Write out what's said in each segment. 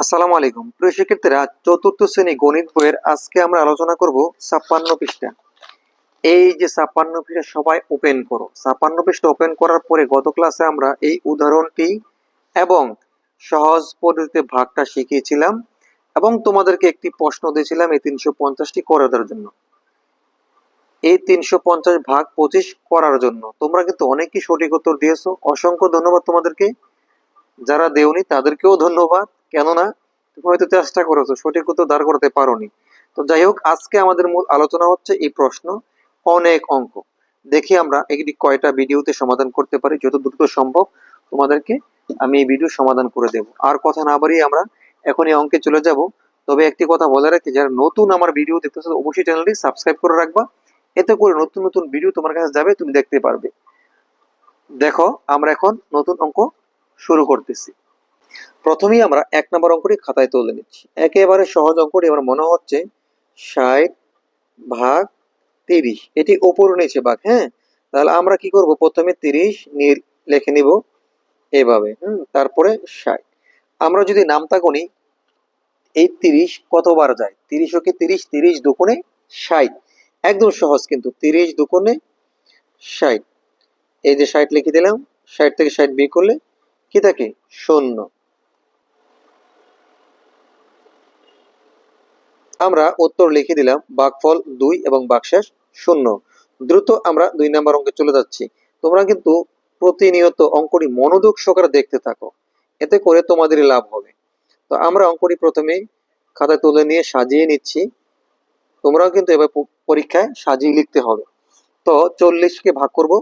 আসসালামু আলাইকুম। প্রিয় শিক্ষার্থীরা, চতুর্থ শ্রেণি গণিত বইয়ের আজকে আমরা আলোচনা করব ছাপ্পান্ন পৃষ্ঠা। এই যে ছাপ্পান্ন পৃষ্ঠা সবাই ওপেন করো। ছাপ্পান্ন পৃষ্ঠা ওপেন করার পরে গত ক্লাসে আমরা এই উদাহরণটি এবং সহজ পদ্ধতিতে ভাগটা শিখিয়েছিলাম এবং তোমাদেরকে একটি প্রশ্ন দিয়েছিলাম এই তিনশো পঞ্চাশটি করে দেওয়ার জন্য। এই তিনশো পঞ্চাশ ভাগ পঁচিশ করার জন্য। তোমরা কিন্তু অনেকই সঠিক উত্তর দিয়েছ। অসংখ্য ধন্যবাদ তোমাদেরকে। যারা দেওনি তাদেরকেও ধন্যবাদ। কেননা, তুমি হয়তো চেষ্টা করেছ, সঠিক উত্তর দাঁড় করতে পারোনি। তো যাই হোক, আজকে আমাদের মূল আলোচনা হচ্ছে এই প্রশ্ন, অনেক অঙ্ক। দেখি আমরা এটি কয়টা ভিডিওতে সমাধান করতে পারি, যত দ্রুত সম্ভব তোমাদেরকে আমি এই ভিডিও সমাধান করে দেব। আর কথা না বাড়িয়ে আমরা এখন এই অঙ্কে চলে যাব। তবে একটি কথা বলে রাখি, যারা নতুন আমার ভিডিও দেখতেছো, অবশ্যই চ্যানেলটি সাবস্ক্রাইব করে রাখবা। এতে করে নতুন নতুন ভিডিও তোমার কাছে যাবে, তুমি দেখতে পারবে। দেখো, আমরা এখন নতুন অঙ্ক শুরু করতেছি। প্রথমেই আমরা এক নম্বর অঙ্কটি খাতায় তুলে নিচ্ছি। একেবারে সহজ অঙ্কটি। আমার মনে হচ্ছে ষাট ভাগ তিরিশ। এটি ওপর নিচে ভাগ হ্যাঁ? তাহলে আমরা কি করব? প্রথমে তিরিশ নিয়ে লিখে নিব এভাবে, হুম? তারপরে ষাট। আমরা যদি নামতা গুনি, এই তিরিশ কতবার যায়? তিরিশ ওকে তিরিশ তিরিশ দুগুণে ষাট। একদম সহজ কিন্তু, তিরিশ দুগুণে ষাট। এই যে ষাট লিখে দিলাম, ষাট থেকে ষাট বিয়ে করলে কি থাকে? শূন্য। আমরা উত্তর লিখে দিলাম বাঘফল দুই এবং বাকশেষ শূন্য। দ্রুত আমরা দুই নাম্বার অঙ্কে চলে যাচ্ছি। তোমরা কিন্তু প্রতিনিয়ত অঙ্কটি মনোযোগ সহকারে দেখতে থাকো। এতে করে তোমাদেরই লাভ হবে। তো আমরা অঙ্কটি প্রথমে খাতায় তুলে নিয়ে সাজিয়ে নিচ্ছি। তোমরাও কিন্তু এবার পরীক্ষায় সাজিয়ে লিখতে হবে। তো চল্লিশকে ভাগ করব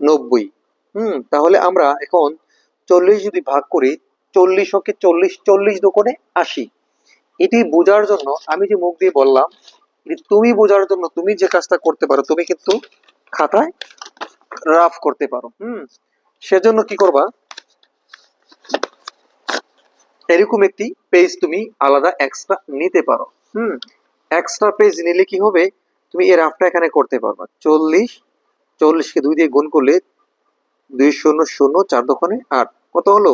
নব্বই। হুম, তাহলে আমরা এখন চল্লিশ যদি ভাগ করি, চল্লিশ ওকে চল্লিশ চল্লিশ দোকানে আশি। এটি বোঝার জন্য আমি যে মুখ দিয়ে বললাম তুমি বোঝার জন্য, তুমি যে কাজটা করতে পারো, তুমি কিন্তু খাতায় রাফ করতে পারো, হুম? সেজন্য কি করবা? এরকম একটি পেজ তুমি আলাদা এক্সট্রা নিতে পারো, হুম? এক্সট্রা পেজ নিলে কি হবে? তুমি এই রাফটা এখানে করতে পারবা। চল্লিশ, চল্লিশকে দুই দিয়ে গুণ করলে দুই শূন্য শূন্য চার দোকানে আট। কত হলো?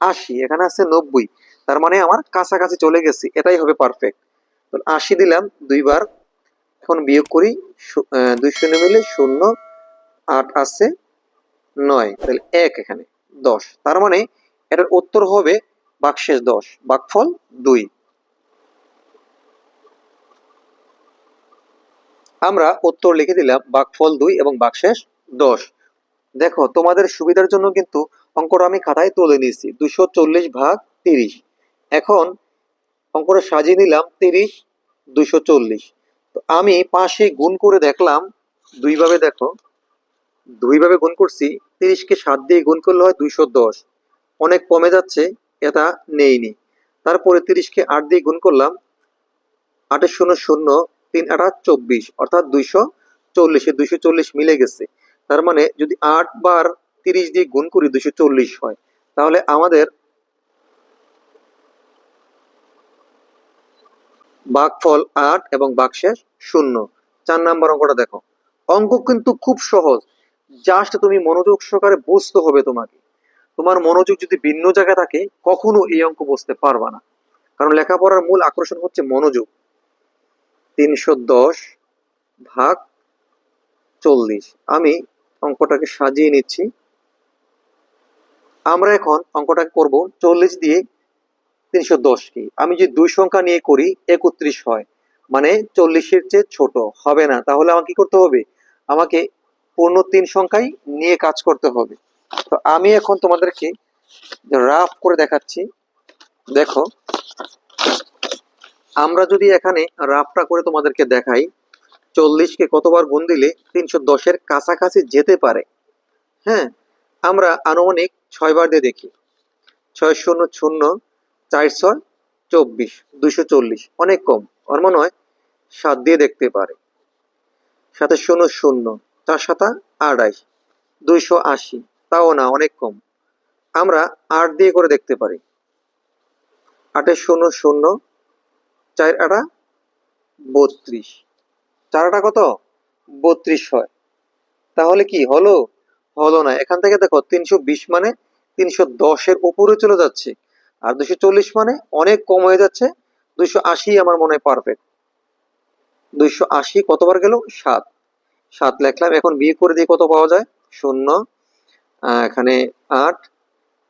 আশি, এখানে আছে নব্বই। তার মানে আমার কাছাকাছি চলে গেছি, এটাই হবে পারফেক্ট আশি দিলাম দুইবার। এখন বিয়োগ করি দুই শূন্য মিলে শূন্য, আট আছে নয়। তাহলে এক এখানে, দশ। তার মানে এটার উত্তর হবে বাকশেষ দশ, বাকফল দুই। আমরা উত্তর লিখে দিলাম বাকফল দুই এবং বাকশেষ দশ। দেখো, তোমাদের সুবিধার জন্য কিন্তু অঙ্কটা আমি খাতায় তুলে নিয়েছি। দুশো চল্লিশ ভাগ তিরিশ। এখন অঙ্কটা সাজিয়ে নিলাম তিরিশ দুশো চল্লিশ। তো আমি পাশে গুণ করে দেখলাম, দুইভাবে দেখো, দুইভাবে গুণ করছি, তিরিশকে সাত দিয়ে গুণ করলে হয় দুইশো দশ। অনেক কমে যাচ্ছে, এটা নেইনি। তারপরে তিরিশকে আট দিয়ে গুণ করলাম, আটের শূন্য শূন্য, তিন আটা চব্বিশ, অর্থাৎ দুইশো চল্লিশে। দুইশো চল্লিশ মিলে গেছে। তার মানে যদি আট বার তিরিশ দিয়ে গুণ করি, দুইশো চল্লিশ হয়। তাহলে আমাদের বাঘফল আট এবং বাকশেষ শূন্য। চার নাম্বার অঙ্কটা দেখো। অঙ্ক কিন্তু খুব সহজ। জাস্ট তুমি মনোযোগ সহকারে বুঝতে হবে তোমাকে। তোমার মনোযোগ যদি ভিন্ন জায়গায় থাকে, কখনো এই অঙ্ক বুঝতে পারবা না। কারণ লেখাপড়ার মূল আকর্ষণ হচ্ছে মনোযোগ। তিনশো দশ ভাগ চল্লিশ। আমি অঙ্কটাকে সাজিয়ে নিচ্ছি। আমরা এখন অঙ্কটাকে করব চল্লিশ দিয়ে তিনশো দশকে আমি যদি দুই সংখ্যা নিয়ে করি, একত্রিশ হয়। মানে চল্লিশের চেয়ে ছোট। হবে না। তাহলে আমাকে কি করতে হবে? আমাকে পূর্ণ তিন সংখ্যাই নিয়ে কাজ করতে হবে। তো আমি এখন তোমাদেরকে রাফ করে দেখাচ্ছি। দেখো। আমরা যদি এখানে রাফটা করে তোমাদেরকে দেখাই, চল্লিশকে কতবার গুণ দিলে তিনশো দশের কাছাকাছি যেতে পারে? হ্যাঁ আমরা আনুমানিক ছয়বার দিয়ে দেখি। ছয় শূন্য শূন্য চার ছয় চব্বিশ, দুইশো চল্লিশ। অনেক কম। ওর মনে হয় সাত দিয়ে দেখতে পারে। সাথে শূন্য শূন্য চার সাতা আড়াইশ দুইশো আশি। তাও না, অনেক কম। আমরা আট দিয়ে করে দেখতে পারি। আটের শূন্য শূন্য, চার আটা বত্রিশ। চার আটা কত? বত্রিশ হয়। তাহলে কি, হলো? হলো না। এখান থেকে দেখো, তিনশো বিশ মানে তিনশো দশের উপরে চলে যাচ্ছে। আর দুশো চল্লিশ মানে অনেক কম হয়ে যাচ্ছে। দুইশো আশি আমার মনে হয় পারফেক্ট দুইশো আশি কতবার গেল? সাত। সাত লিখলাম। এখন বিয়ে করে দিয়ে কত পাওয়া যায়? শূন্য। এখানে আট।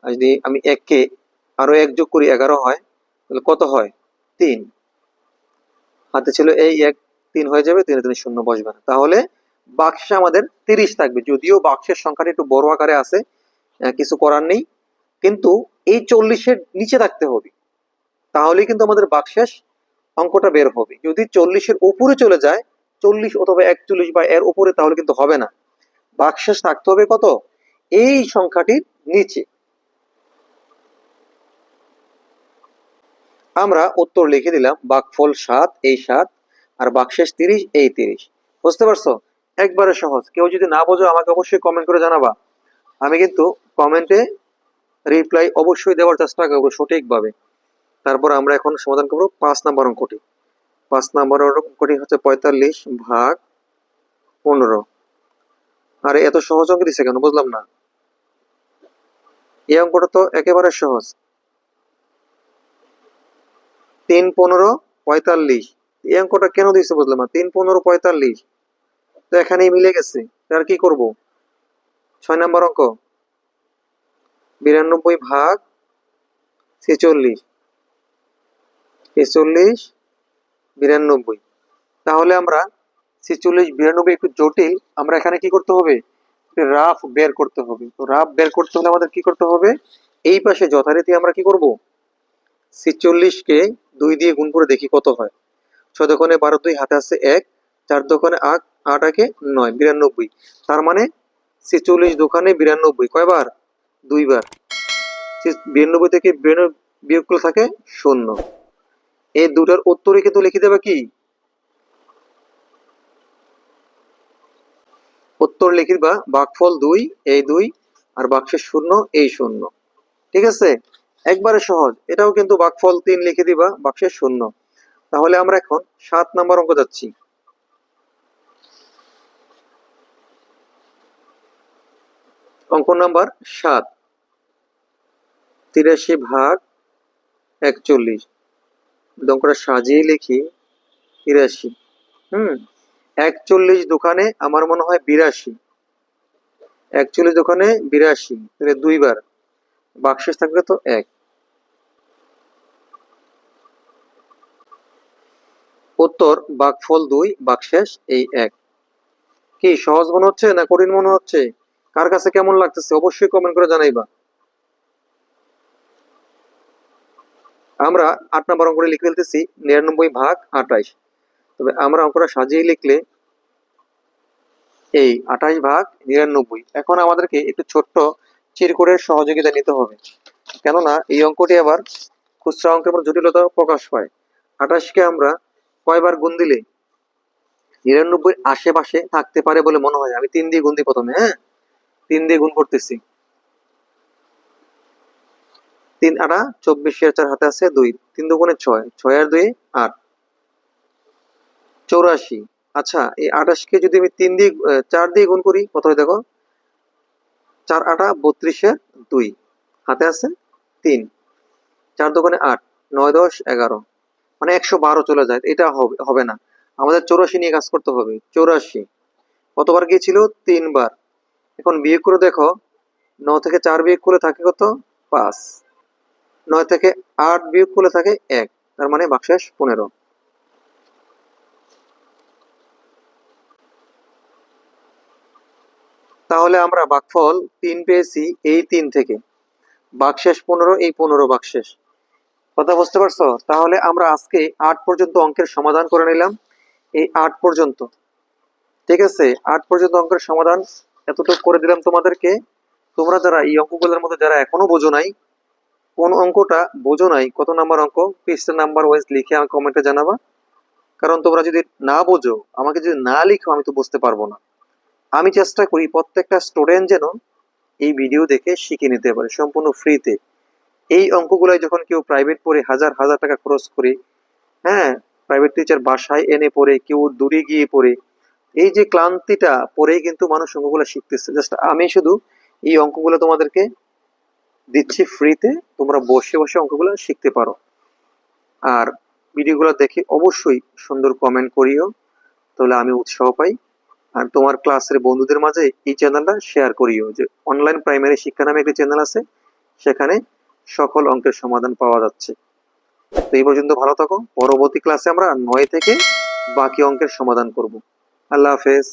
যদি আমি এককে আরও এক যোগ করি, এগারো হয়, তাহলে কত হয়? তিন। হাতে ছিল এই এক, তিন হয়ে যাবে, তিনে তিনে শূন্য বসবে না। তাহলে বাক্সে আমাদের তিরিশ থাকবে। যদিও বাক্সের সংখ্যাটা একটু বড় আকারে আছে কিছু করার নেই। কিন্তু এই চল্লিশের নিচে থাকতে হবে। তাহলে কিন্তু আমাদের বাক্সেস অঙ্কটা বের হবে। যদি চল্লিশের উপরে চলে যায়, চল্লিশ অথবা একচল্লিশ বা এর উপরে তাহলে কিন্তু হবে না। বাক্সেস থাকতে হবে কত? এই সংখ্যাটির নিচে। আমরা উত্তর লিখে দিলাম, বাকফল সাত, এই সাত, আর বাকশেষ তিরিশ, এই তিরিশ। বুঝতে পারছ? একবারে সহজ। কেউ যদি না বোঝো, আমাকে অবশ্যই কমেন্ট করে জানাবা। আমি কিন্তু কমেন্টে রিপ্লাই অবশ্যই দেওয়ার চেষ্টা করব সঠিকভাবে। তারপর আমরা এখন সমাধান করব পাঁচ নাম্বার অঙ্কটি। পাঁচ নাম্বার অঙ্কটি হচ্ছে পঁয়তাল্লিশ ভাগ পনেরো। আরে, এত সহজ অঙ্ক দিছে কেন? বুঝলাম না। এই অঙ্কটা তো একেবারে সহজ। তিন পনেরো পঁয়তাল্লিশ। এই অঙ্কটা কেন দিয়েছে বুঝলাম না। তিন পনেরো পঁয়তাল্লিশ। তো এখানেই মিলে গেছে। আর কি করব? ছয় নাম্বার অঙ্ক। বিরানব্বই ভাগ ছেচল্লিশ। ছেচল্লিশ, বিরানব্বই। তাহলে আমরা ছেচল্লিশ, বিরানব্বই একটু জটিল, আমরা এখানে কি করতে হবে? রাফ বের করতে হবে। তো রাফ বের করতে হলে আমাদের কি করতে হবে? এই পাশে যথারীতি আমরা কি করব? ছেচল্লিশকে দুই দিয়ে গুণ করে দেখি কত হয়। ছয় দোকানে বারো দুই, হাতে আছে এক। চার দোকানে আট আট আগে নয়, বিরানব্বই। তার মানে ছেচল্লিশ দোকানে বিরানব্বই। কয়বার? দুইবার। বিরানব্বই থেকে বিরানব্বই বিয়োগ করলে থাকে শূন্য। এই দুটার উত্তরে কিন্তু লিখে দেবে কি? উত্তর লিখে দিবা বাঘফল দুই, এই দুই, আর বাক্সের শূন্য, এই শূন্য। ঠিক আছে? একবারে সহজ। এটাও কিন্তু বাঘফল তিন লিখে দিবা, বাক্সের শূন্য। তাহলে আমরা এখন সাত নাম্বার অঙ্ক যাচ্ছি। অঙ্ক নাম্বার সাত। তিরাশি ভাগ একচল্লিশ। অঙ্কটা সাজিয়ে লিখি তিরাশি। হুম, একচল্লিশ দোকানে আমার মনে হয় বিরাশি। একচল্লিশ দোকানে বিরাশি, তাহলে দুইবার। বাক্সেস থাকবে তো এক। উত্তর, বাকফল দুই, বাকশেষ এই এক। কি, সহজ মনে হচ্ছে না কঠিন মনে হচ্ছে? কার কাছে কেমন লাগতেছে? অবশ্যই কমেন্ট করে জানাইবা। আমরা আট নম্বর অঙ্কটা লিখে ফেলতেছি, নিরানব্বই ভাগ আঠাইশ। তবে আমরা অঙ্কটা সাজিয়ে লিখলে এই আঠাইশ ভাগ নিরানব্বই। এখন আমাদেরকে একটু ছোট্ট চিরকুটের সহযোগিতা নিতে হবে। কেননা এই অঙ্কটি আবার খুচরা অঙ্কের মধ্যে জটিলতা প্রকাশ পায়। আঠাশকে আমরা কয়বার গুণ দিলে নিরানব্বই আশেপাশে থাকতে পারে বলে মনে হয়? আমি তিন দিয়ে গুণ দিই প্রথমে হ্যাঁ? তিন দিয়ে গুণ করতেছি। তিন আটা চব্বিশের চার হাতে আছে দুই, তিন দুগুণে ছয় ছয় আর দুই, আট। চৌরাশি। আচ্ছা এই আঠাশকে যদি আমি তিন দিয়ে চার দিয়ে গুণ করি, কত হয় দেখো? চার আটা বত্রিশের দুই। হাতে আছে তিন। চার দোকানে আট, নয়, দশ, এগারো। মানে একশো বারো চলে যায়, এটা হবে হবে না। আমাদের চৌরাশি নিয়ে কাজ করতে হবে। চৌরাশি। কতবার গিয়েছিল? তিনবার। এখন বিয়োগ করে দেখো, ন থেকে চার বিয়োগ করে থাকে কত? পাঁচ। নয় থেকে আট বিয়োগ করলে থাকে এক, তার মানে বাকশেষ পনেরো। তাহলে আমরা বাকফল তিন পেয়েছি এই তিন থেকে। বাকশেষ পনেরো, এই পনেরো বাকশেষ কথা বুঝতে পারছ? তাহলে আমরা আজকে আট পর্যন্ত অঙ্কের সমাধান করে নিলাম। এই আট পর্যন্ত। ঠিক আছে? আট পর্যন্ত অঙ্কের সমাধান এতটুকু করে দিলাম তোমাদেরকে। তোমরা যারা এই অঙ্কগুলোর মধ্যে যারা এখনও বোঝো নাই কোন অঙ্কটা বোঝো নাই, কত নাম্বার অঙ্ক পৃষ্ঠা নাম্বার ওয়াইজ লিখে আমাকে কমেন্টে জানাবা। কারণ তোমরা যদি না বোঝো, আমাকে যদি না লিখো, আমি তো বুঝতে পারব না। আমি চেষ্টা করি প্রত্যেকটা স্টুডেন্ট যেন এই ভিডিও দেখে শিখে নিতে পারে, সম্পূর্ণ ফ্রিতে এই অঙ্কগুলাই যখন কেউ প্রাইভেট পড়ে, হাজার হাজার টাকা খরচ করে হ্যাঁ প্রাইভেট টিচার বাসায় এনে পড়ে, কেউ দূরে গিয়ে পড়ে, এই যে ক্লান্তিটা, পরেই কিন্তু মানুষ অঙ্কগুলো শিখতেছে। জাস্ট আমি শুধু এই অঙ্কগুলো তোমাদেরকে দিচ্ছি ফ্রিতে তোমরা বসে বসে অঙ্কগুলো শিখতে পারো। আর ভিডিওগুলো দেখে অবশ্যই সুন্দর কমেন্ট করিও, তাহলে আমি উৎসাহ পাই। আর তোমার ক্লাসের বন্ধুদের মাঝে এই চ্যানেলটা শেয়ার করিও, যে অনলাইন প্রাইমারি শিক্ষা নামে একটি চ্যানেল আছে, সেখানে সকল অঙ্কের সমাধান পাওয়া যাচ্ছে। তো এই পর্যন্ত ভালো থাকো। পরবর্তী ক্লাসে আমরা নয় থেকে বাকি অঙ্কের সমাধান করব। আল্লাহ হাফেজ।